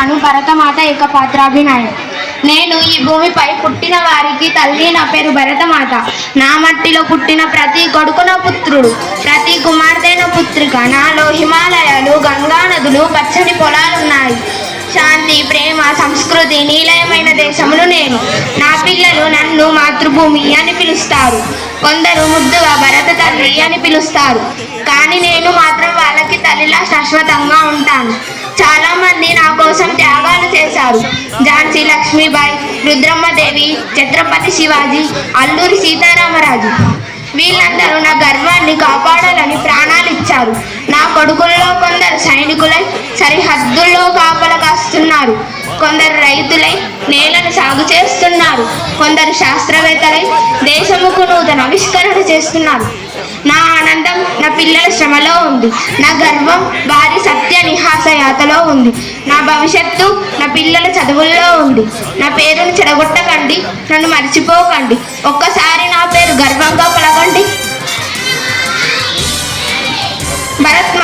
చెబుతున్నాను భరతమాత ఏకపాత్రాభినయం నేను ఈ భూమిపై పుట్టిన వారికి తల్లి నా పేరు భరతమాత. నా మట్టిలో పుట్టిన ప్రతి కొడుకు నా పుత్రుడు. ప్రతి కుమార్తెన పుత్రిక. నాలో హిమాలయాలు గంగా నదులు పచ్చని పొలాలున్నాయి శాంతి ప్రేమ సంస్కృతి నీలయమైన దేశములు నేను. నా పిల్లలు నన్ను మాతృభూమి అని పిలుస్తారు. కొందరు ముద్దుగా భరత తల్లి అని పిలుస్తారు. కానీ నేను మాత్రం వాళ్ళకి తల్లిలా శాశ్వతంగా ఉంటాను. చేశారు. ఝాన్సీ లక్ష్మీబాయి రుద్రమ్మదేవి ఛత్రపతి శివాజీ అల్లూరి సీతారామరాజు. వీళ్ళందరూ నా గర్వాన్ని కాపాడాలని ప్రాణాలు ఇచ్చారు. నా కొడుకుల్లో కొందరు సైనికులై సరిహద్దుల్లో కాపల కాస్తున్నారు. కొందరు రైతులై నేలను సాగు చేస్తున్నారు. కొందరు శాస్త్రవేత్తలై దేశముకు నూతన ఆవిష్కరణ చేస్తున్నారు. నా ఆనందం పిల్లల శ్రమలో ఉంది. నా గర్వం వారి సత్య నిహాసయాతలో ఉంది. నా భవిష్యత్తు నా పిల్లల చదువుల్లో ఉంది. నా పేరును చెడగొట్టకండి నన్ను మర్చిపోకండి. ఒక్కసారి నా పేరు గర్వంగా పలకండి. భరత్